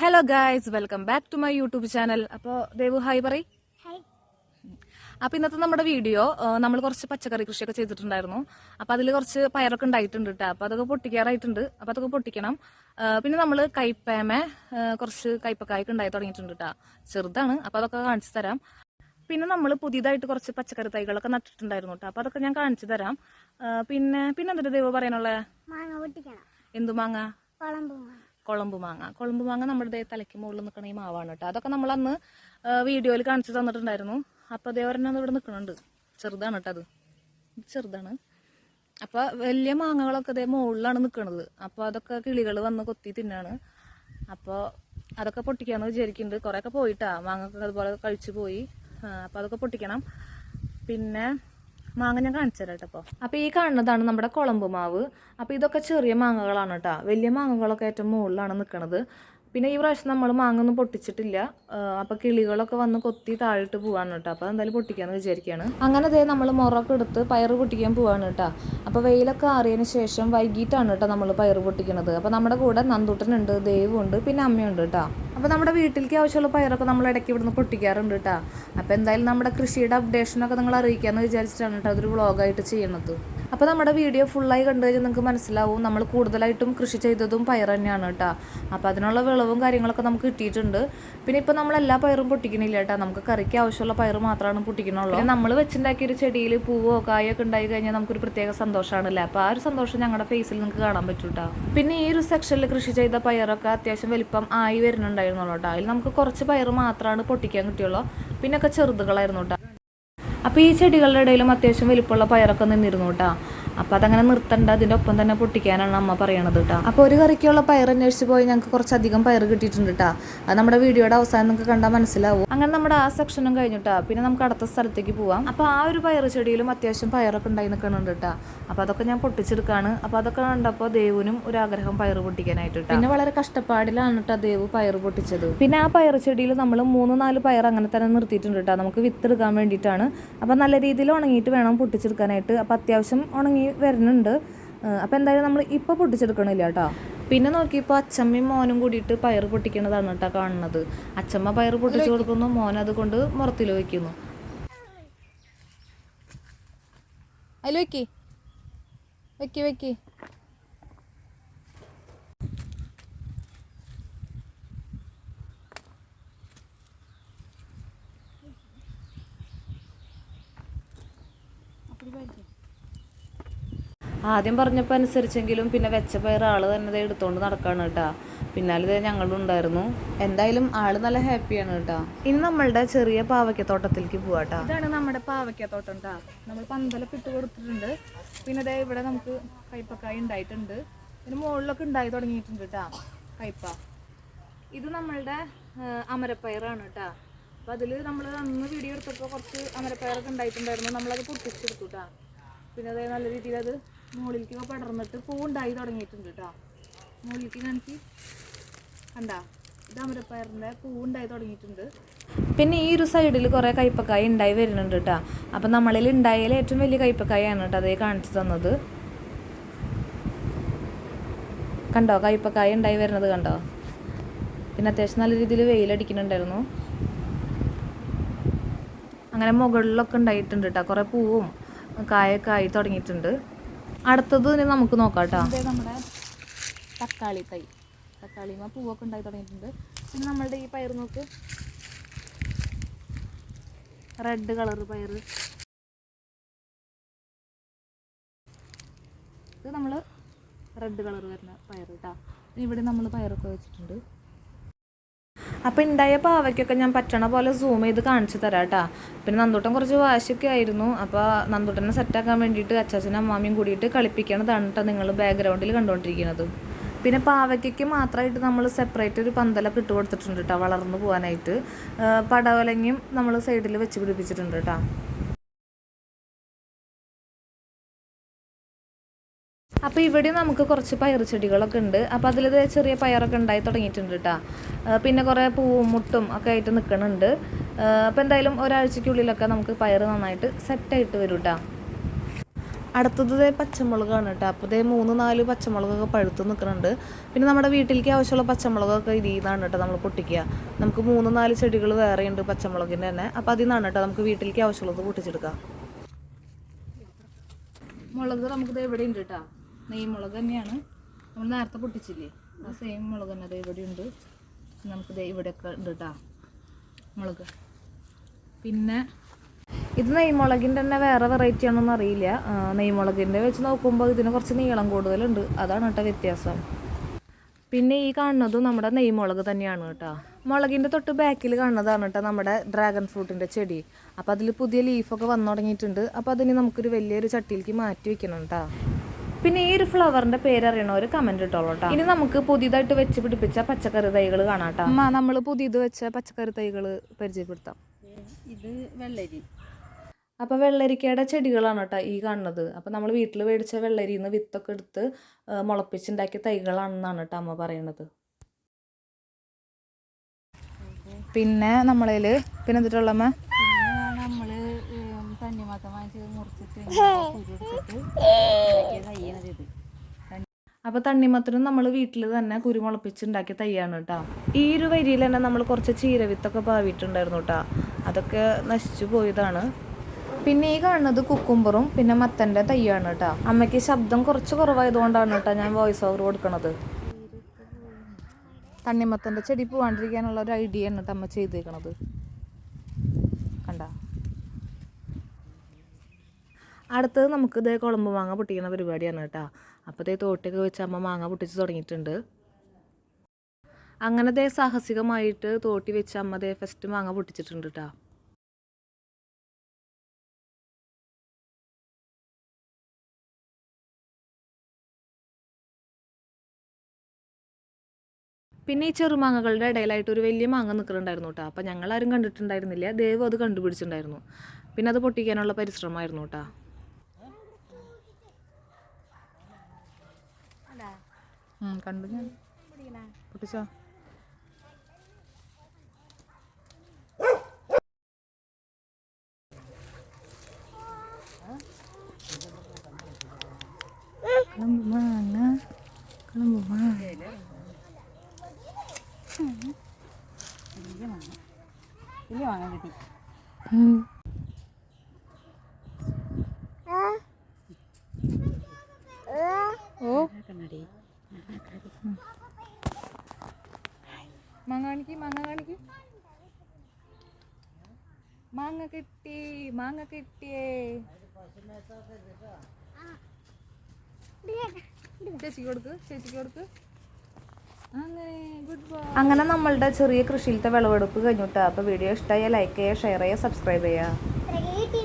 Hello guys welcome back to my YouTube channel അപ്പോൾ Devu hi പറയ്. അപ്പൊ ഇന്നത്തെ നമ്മുടെ വീഡിയോ നമ്മൾ കുറച്ച് പച്ചക്കറി കൃഷിയൊക്കെ ചെയ്തിട്ടുണ്ടായിരുന്നു. അപ്പൊ അതിൽ കുറച്ച് പയറൊക്കെ ഉണ്ടായിട്ടുണ്ട് കേട്ടോ അപ്പൊ അതൊക്കെ പൊട്ടിക്കാറായിട്ടുണ്ട്. അപ്പൊ അതൊക്കെ പൊട്ടിക്കണം. പിന്നെ നമ്മൾ കൈപ്പേമ കുറച്ച് കൈപ്പക്കായൊക്കെ ഉണ്ടായി തുടങ്ങിയിട്ടുണ്ട് കേട്ടോ ചെറുതാണ്. അപ്പൊ അതൊക്കെ കാണിച്ചു തരാം. പിന്നെ നമ്മൾ പുതിയതായിട്ട് കുറച്ച് പച്ചക്കറി തൈകളൊക്കെ നട്ടിട്ടുണ്ടായിരുന്നു കേട്ടോ അപ്പൊ അതൊക്കെ ഞാൻ കാണിച്ചു തരാം. പിന്നെ പിന്നെ എന്തിട്ട് ദേവു പറയാനുള്ള? എന്തു മാങ്ങ? കുളമ്പ് മാങ്ങ. കുളമ്പ് മാങ്ങ നമ്മുടെ തലയ്ക്ക് മുകളിൽ നിൽക്കുന്ന ഈ മാവാണ് കേട്ടോ. അതൊക്കെ നമ്മൾ അന്ന് വീഡിയോയിൽ കാണിച്ചു തന്നിട്ടുണ്ടായിരുന്നു. അപ്പൊ അതേ ഒരെണ്ണം ഇവിടെ നിൽക്കുന്നുണ്ട് ചെറുതാണ് കേട്ടോ അത്. ചെറുതാണ്. അപ്പൊ വലിയ മാങ്ങകളൊക്കെ ഇതേ മുകളിലാണ് നിൽക്കുന്നത് അപ്പൊ അതൊക്കെ കിളികൾ വന്ന് കൊത്തി തിന്നാണ്. അപ്പൊ അതൊക്കെ പൊട്ടിക്കാന്ന് വിചാരിക്കുന്നുണ്ട്. കുറെ ഒക്കെ പോയിട്ടാ. മാങ്ങ അതുപോലെ കഴിച്ചു പോയി. അപ്പോൾ അപ്പൊ അതൊക്കെ പൊട്ടിക്കണം. പിന്നെ മാങ്ങ ഞാൻ കാണിച്ചു തരാം കേട്ടോ ഈ കാണുന്നതാണ് നമ്മുടെ കുളമ്പ് മാവ് അപ്പോൾ ഇതൊക്കെ ചെറിയ മാങ്ങകളാണ് കേട്ടോ. വലിയ മാങ്ങകളൊക്കെ ഏറ്റവും മുകളിലാണ് നിൽക്കുന്നത് പിന്നെ ഈ പ്രാവശ്യം നമ്മൾ മാങ്ങൊന്നും പൊട്ടിച്ചിട്ടില്ല. അപ്പോൾ കിളികളൊക്കെ വന്ന് കൊത്തി താഴിട്ട് പോവാണ് കേട്ടോ. അപ്പോൾ എന്തായാലും പൊട്ടിക്കാന്ന് വിചാരിക്കുകയാണ് അങ്ങനെ അതേ നമ്മൾ മുറൊക്കെ എടുത്ത് പയറ് പൊട്ടിക്കാൻ പോവാണ് കേട്ടോ. അപ്പോൾ വെയിലൊക്കെ ആറിയതിന് ശേഷം വൈകിട്ടാണ് കേട്ടോ നമ്മൾ പയറ് പൊട്ടിക്കണത്. അപ്പോൾ നമ്മുടെ കൂടെ നന്ദൂട്ടനുണ്ട് ദേവുണ്ട് പിന്നെ അമ്മയുണ്ട് കേട്ടോ. അപ്പോൾ നമ്മുടെ വീട്ടിലേക്ക് ആവശ്യമുള്ള പയറൊക്കെ നമ്മൾ ഇടയ്ക്ക് ഇവിടുന്ന് പൊട്ടിക്കാറുണ്ട് കേട്ടോ. അപ്പോൾ എന്തായാലും നമ്മുടെ കൃഷിയുടെ അപ്ഡേഷനൊക്കെ നിങ്ങൾ അറിയിക്കാമെന്ന് വിചാരിച്ചിട്ടാണ് കേട്ടോ അതൊരു വ്ളോഗായിട്ട് ചെയ്യണത്. അപ്പോൾ നമ്മുടെ വീഡിയോ ഫുള്ളായി കണ്ടു കഴിഞ്ഞാൽ നിങ്ങൾക്ക് മനസ്സിലാവും. നമ്മൾ കൂടുതലായിട്ടും കൃഷി ചെയ്തതും പയർ തന്നെയാണ് കേട്ടോ. അപ്പോൾ അതിനുള്ള വിളവും കാര്യങ്ങളൊക്കെ നമുക്ക് കിട്ടിയിട്ടുണ്ട്. പിന്നെ ഇപ്പോൾ നമ്മൾ എല്ലാ പയറും പൊട്ടിക്കണില്ല കേട്ടോ. നമുക്ക് കറിക്ക് ആവശ്യമുള്ള പയർ മാത്രമാണ് പൊട്ടിക്കണുള്ളൂ. നമ്മൾ വെച്ചുണ്ടാക്കിയ ഒരു ചെടിയിൽ പൂവോ കായൊക്കെ ഉണ്ടായി കഴിഞ്ഞാൽ നമുക്കൊരു പ്രത്യേക സന്തോഷമാണല്ലേ അപ്പോൾ ആ ഒരു സന്തോഷം ഞങ്ങളുടെ ഫേസിൽ നിങ്ങൾക്ക് കാണാൻ പറ്റും കേട്ടോ. പിന്നെ ഈ ഒരു സെക്ഷനിൽ കൃഷി ചെയ്ത പയറൊക്കെ അത്യാവശ്യം വലിപ്പം ആയി വരുന്നുണ്ടായിരുന്നുള്ളൂ കേട്ടോ. അതിൽ നമുക്ക് കുറച്ച് പയർ മാത്രമാണ് പൊട്ടിക്കാൻ കിട്ടിയുള്ളൂ. പിന്നൊക്കെ ചെറുതുകളായിരുന്നു കേട്ടോ. അപ്പോൾ ഈ ചെടികളുടെ ഇടയിലും അത്യാവശ്യം വലിപ്പമുള്ള പയറൊക്കെ നിന്നിരുന്നു കേട്ടോ. അപ്പോൾ അതങ്ങനെ നിർത്തണ്ട അതിന്റെ ഒപ്പം തന്നെ പൊട്ടിക്കാനാണ് അമ്മ പറയണത് കേട്ടോ അപ്പോൾ ഒരു കറിക്കുള്ള പയർ അന്വേഷിച്ച് പോയി ഞങ്ങൾക്ക് കുറച്ചധികം പയർ കിട്ടിയിട്ടുണ്ട് കേട്ടോ അത് നമ്മുടെ വീഡിയോയുടെ അവസാനം നിങ്ങൾക്ക് കണ്ടാൽ മനസ്സിലാവും. അങ്ങനെ നമ്മുടെ ആ സെക്ഷനും കഴിഞ്ഞിട്ടാ പിന്നെ നമുക്ക് അടുത്ത സ്ഥലത്തേക്ക് പോവാം. അപ്പോൾ ആ ഒരു പയർ ചെടിയിലും അത്യാവശ്യം പയറൊക്കെ ഉണ്ടായി നിൽക്കുന്നുണ്ട് കേട്ടോ അപ്പോൾ അതൊക്കെ ഞാൻ പൊട്ടിച്ചെടുക്കാണ്. അപ്പോൾ അതൊക്കെ കണ്ടപ്പോൾ ദേവുനും ഒരു ആഗ്രഹം പയർ പൊട്ടിക്കാനായിട്ട് ട്ടോ. പിന്നെ വളരെ കഷ്ടപ്പാടിലാണ് കേട്ടോ ദേവ് പയർ പൊട്ടിച്ചത്. പിന്നെ ആ പയർ ചെടിയിൽ നമ്മൾ മൂന്ന് നാല് പയർ അങ്ങനെ തന്നെ നിർത്തിയിട്ടുണ്ട് കേട്ടോ നമുക്ക് വിത്തെടുക്കാൻ വേണ്ടിയിട്ടാണ്. അപ്പോൾ നല്ല രീതിയിൽ ഉണങ്ങിയിട്ട് വേണം പൊട്ടിച്ചെടുക്കാനായിട്ട്. അപ്പോൾ അത്യാവശ്യം ഉണങ്ങി വരുന്നുണ്ട്. അപ്പോൾ എന്തായാലും നമ്മൾ ഇപ്പോൾ പൊട്ടിച്ചെടുക്കണില്ല കേട്ടോ. പിന്നെ നോക്കിയപ്പോൾ അച്ചമ്മയും മോനും കൂടിയിട്ട് പയർ പൊട്ടിക്കണതാണ് കേട്ടോ കാണുന്നത്. അച്ചമ്മ പയർ പൊട്ടിച്ചു കൊടുക്കുന്നു മോൻ അതുകൊണ്ട് മുറത്തിൽ വയ്ക്കുന്നു അതിൽ വെക്കി. വെക്കി വെക്കി. ആദ്യം പറഞ്ഞപ്പോൾ അനുസരിച്ചെങ്കിലും പിന്നെ വെച്ച പയർ ആൾ തന്നെ ഇത് എടുത്തുകൊണ്ട് നടക്കാണ് കേട്ടാ. പിന്നാലെ ഇത് ഞങ്ങളും ഉണ്ടായിരുന്നു. എന്തായാലും ആൾ നല്ല ഹാപ്പിയാണ് കേട്ടാ. ഇനി നമ്മളുടെ ചെറിയ പാവയ്ക്കത്തോട്ടത്തിലേക്ക് പോവാട്ടാ ഇതാണ് നമ്മുടെ പാവയ്ക്കത്തോട്ടം കേട്ടാ നമ്മൾ പന്തലൊക്കെ ഇട്ട് കൊടുത്തിട്ടുണ്ട്. പിന്നെ ദേ ഇവിടെ നമുക്ക് കയ്പക്കായ ഉണ്ടായിട്ടുണ്ട്. പിന്നെ മുകളിലൊക്കെ ഉണ്ടായി തുടങ്ങിയിട്ടുണ്ട് കേട്ടാ കയ്പ ഇത് നമ്മളുടെ അമരപ്പയറാണ് കേട്ടാ അപ്പൊ അതിൽ നമ്മൾ അന്ന് വീഡിയോ എടുത്തപ്പോൾ കുറച്ച് അമരപ്പയറൊക്കെ ഉണ്ടായിട്ടുണ്ടായിരുന്നു. നമ്മളത് പൊട്ടിച്ചെടുത്തു കേട്ടാ പിന്നെ അതേ നല്ല രീതിയിൽ അത് മുകളിലേക്ക് പടർന്നിട്ട് പൂവുണ്ടായി തുടങ്ങിയിട്ടുണ്ട് കേട്ടോ മുകളിലേക്ക് കാണിച്ച് കണ്ടാ? ഇത് അമരപ്പയറിന്റെ ഉണ്ടായി തുടങ്ങിയിട്ടുണ്ട്. പിന്നെ ഈ ഒരു സൈഡിൽ കുറേ കയ്പക്കായ ഉണ്ടായി വരുന്നുണ്ട് കേട്ടോ അപ്പം നമ്മളിൽ ഉണ്ടായാലും ഏറ്റവും വലിയ കയ്പക്കായാണ് കേട്ടോ അതേ കാണിച്ചു തന്നത്. കണ്ടോ? കയ്പക്കായ ഉണ്ടായി വരുന്നത് കണ്ടോ? പിന്നെ അത്യാവശ്യം നല്ല രീതിയിൽ വെയിലടിക്കുന്നുണ്ടായിരുന്നു. അങ്ങനെ മുകളിലൊക്കെ ഉണ്ടായിട്ടുണ്ട് കേട്ടോ കുറേ പൂവും കായൊക്കെ ആയി തുടങ്ങിയിട്ടുണ്ട്. അടുത്തത് നമുക്ക് നോക്കാം കേട്ടോ. നമ്മുടെ തക്കാളി തൈ. തക്കാളിമ പൂവൊക്കെ ഉണ്ടായി തുടങ്ങിയിട്ടുണ്ട്. പിന്നെ നമ്മളുടെ ഈ പയർ നോക്ക്. റെഡ് കളർ പയർ ഇത് നമ്മൾ റെഡ് കളർ വരുന്ന പയർ കേട്ടോ. ഇവിടെ നമ്മൾ പയറൊക്കെ വെച്ചിട്ടുണ്ട്. അപ്പം ഉണ്ടായ പാവയ്ക്കൊക്കെ ഞാൻ പറ്റണ പോലെ സൂം ചെയ്ത് കാണിച്ചു തരാം കേട്ടാ. പിന്നെ നന്ദൂട്ടൻ കുറച്ച് വാശിയൊക്കെ ആയിരുന്നു. അപ്പോൾ നന്ദൂട്ടനെ സെറ്റാക്കാൻ വേണ്ടിയിട്ട് അച്ചാച്ചനും അമ്മാമിയും കൂടിയിട്ട് കളിപ്പിക്കണതാണ് കേട്ടോ നിങ്ങൾ ബാക്ക്ഗ്രൗണ്ടിൽ കണ്ടുകൊണ്ടിരിക്കുന്നത് പിന്നെ പാവയ്ക്കൊക്കെ മാത്രമായിട്ട് നമ്മൾ സെപ്പറേറ്റ് ഒരു പന്തലൊക്കെ ഇട്ട് കൊടുത്തിട്ടുണ്ട് കേട്ടോ വളർന്നു പോകാനായിട്ട് പടവലങ്ങയും നമ്മൾ സൈഡിൽ വെച്ച് പിടിപ്പിച്ചിട്ടുണ്ട് കേട്ടോ. അപ്പോൾ ഇവിടെ നമുക്ക് കുറച്ച് പയർ ചെടികളൊക്കെ ഉണ്ട് അപ്പോൾ അതിൽ ചെറിയ പയറൊക്കെ ഉണ്ടായി തുടങ്ങിയിട്ടുണ്ട് കേട്ടോ പിന്നെ കുറേ പൂവും മുട്ടും ഒക്കെ ആയിട്ട് നിൽക്കണുണ്ട് അപ്പോൾ എന്തായാലും ഒരാഴ്ചയ്ക്കുള്ളിലൊക്കെ നമുക്ക് പയർ നന്നായിട്ട് സെറ്റായിട്ട് വരും കേട്ടോ അടുത്തത് പച്ചമുളകാണ് കേട്ടോ അപ്പോൾ ഇതേ മൂന്ന് നാല് പച്ചമുളകൊക്കെ പഴുത്ത് നിൽക്കുന്നുണ്ട് പിന്നെ നമ്മുടെ വീട്ടിലേക്ക് ആവശ്യമുള്ള പച്ചമുളകൊക്കെ ഇതിൽ നിന്നാണ് കേട്ടോ നമ്മൾ പൊട്ടിക്കുക. നമുക്ക് മൂന്ന് നാല് ചെടികൾ വേറെയുണ്ട് പച്ചമുളകിന്റെ തന്നെ. അപ്പോൾ അതിൽ നിന്നാണ് കേട്ടോ നമുക്ക് വീട്ടിലേക്ക് ആവശ്യമുള്ളത് പൊട്ടിച്ചെടുക്കാം. മുളക് നമുക്കിത് ഉണ്ട് കേട്ടോ നെയ് മുളക് തന്നെയാണ്. നമ്മൾ നേരത്തെ പൊട്ടിച്ചില്ലേ? ആ സെയിം മുളക് തന്നെ ദേ ഇവിടെ ഉണ്ട്. നമുക്ക് ദേ ഇവിടെയൊക്കെ ഉണ്ട് കേട്ടോ മുളക്. പിന്നെ ഇത് നെയ്മുളകിന്റെ തന്നെ വേറെ വെറൈറ്റി ആണെന്ന് അറിയില്ല. നെയ്മുളകിന്റെ വെച്ച് നോക്കുമ്പോൾ ഇതിന് കുറച്ച് നീളം കൂടുതലുണ്ട്. അതാണ് കേട്ടോ വ്യത്യാസം. പിന്നെ ഈ കാണുന്നതും നമ്മുടെ നെയ്മുളക് തന്നെയാണ് കേട്ടോ മുളകിന്റെ തൊട്ട് ബാക്കിൽ കാണുന്നതാണ് കേട്ടോ നമ്മുടെ ഡ്രാഗൺ ഫ്രൂട്ടിന്റെ ചെടി. അപ്പോൾ അതിൽ പുതിയ ലീഫൊക്കെ വന്നു തുടങ്ങിയിട്ടുണ്ട്. അപ്പോൾ അതിന് നമുക്കൊരു വലിയൊരു ചട്ടിയിലേക്ക് മാറ്റി വെക്കണം കേട്ടോ പിന്നെ ഈ ഒരു ഫ്ലവറിന്റെ പേര് ഒരു കമന്റ് ഇട്ടോളൂ കേട്ടോ. ഇനി നമുക്ക് പുതിയതായിട്ട് വെച്ച് പിടിപ്പിച്ച പച്ചക്കറി തൈകൾ കാണാട്ടോ അമ്മ നമ്മൾ പുതിയത് വെച്ച പച്ചക്കറി തൈകൾ പരിചയപ്പെടുത്താം. ഇത് വെള്ളരി. അപ്പോൾ വെള്ളരിക്കയുടെ ചെടികളാണ് കേട്ടോ ഈ കാണുന്നത്. അപ്പോൾ നമ്മൾ വീട്ടിൽ മേടിച്ച വെള്ളരിയിൽ നിന്ന് വിത്തൊക്കെ എടുത്ത് മുളപ്പിച്ചുണ്ടാക്കിയ തൈകളാണെന്നാണ് കേട്ടോ അമ്മ പറയണത്. പിന്നെ നമ്മളതിൽ പിന്നെ എന്തിട്ടുള്ളമ്മ തണ്ണിമത്തം വാങ്ങിച്ച് മുറിച്ചിട്ട് കുരു തയ്യണത് ഇത്. അപ്പോൾ തണ്ണിമത്തനും നമ്മൾ വീട്ടിൽ തന്നെ കുരുമുളപ്പിച്ചുണ്ടാക്കിയ തൈയാണ് കേട്ടോ ഈ ഒരു വരിയിൽ തന്നെ നമ്മൾ കുറച്ച് ചീരവിത്തൊക്കെ പാവിയിട്ടുണ്ടായിരുന്നു കേട്ടോ അതൊക്കെ നശിച്ചു പോയതാണ്. പിന്നെ ഈ കാണുന്നത് കുക്കുംബറും പിന്നെ മത്തന്റെ തൈയാണ് കേട്ടോ അമ്മയ്ക്ക് ശബ്ദം കുറച്ച് കുറവായതുകൊണ്ടാണ് കേട്ടോ ഞാൻ വോയിസ് ഓവർ കൊടുക്കണത്. തണ്ണിമത്തന്റെ ചെടി പോവാണ്ടിരിക്കാനുള്ള ഒരു ഐഡിയ ആണ് കേട്ടോ അമ്മ ചെയ്തേക്കണത് കണ്ട അടുത്തത് നമുക്ക് ഇതേ കുളമ്പ് മാങ്ങ പൊട്ടിക്കുന്ന പരിപാടിയാണ് കേട്ടോ. അപ്പോൾ ഇതേ തോട്ടിയൊക്കെ വെച്ച് അമ്മ മാങ്ങ പൊട്ടിച്ച് തുടങ്ങിയിട്ടുണ്ട്. അങ്ങനെ ദേ സാഹസികമായിട്ട് തോട്ടി വെച്ച് അമ്മ ദേ ഫസ്റ്റ് മാങ്ങ പൊട്ടിച്ചിട്ടുണ്ട് കേട്ടോ. പിന്നെ ഈ ചെറുമാങ്ങകളുടെ ഇടയിലായിട്ട് ഒരു വലിയ മാങ്ങ നിൽക്കുന്നുണ്ടായിരുന്നു കേട്ടോ. അപ്പം ഞങ്ങളാരും കണ്ടിട്ടുണ്ടായിരുന്നില്ല. ദേവ് അത് കണ്ടുപിടിച്ചിട്ടുണ്ടായിരുന്നു. പിന്നെ അത് പൊട്ടിക്കാനുള്ള പരിശ്രമമായിരുന്നു കേട്ടോ. ഉം, കണ്ടു ഞാൻ പൊട്ടിച്ചോ കളമ്പ് മാങ്ങ കളമ്പ് മാങ്ങ വലിയ വാങ്ങാൻ കിട്ടി ഉം. ഓ കണ്ണടി മാങ്ങ കാണിക്ക് മാങ്ങ കാണിക്ക് മാങ്ങ കിട്ടി മാങ്ങ കിട്ടിയേ. ചേച്ചിക്ക് കൊടുക്ക് ചേച്ചിക്ക് കൊടുക്ക്. അങ്ങനെ ഗുഡ് ബൈ അങ്ങനെ നമ്മളുടെ ചെറിയ കൃഷിയിലത്തെ വിളവെടുപ്പ് കഴിഞ്ഞിട്ടാ അപ്പോൾ വീഡിയോ ഇഷ്ടമായ ലൈക്ക് ചെയ്യുക ഷെയർ ചെയ്യുക സബ്സ്ക്രൈബ് ചെയ്യുക.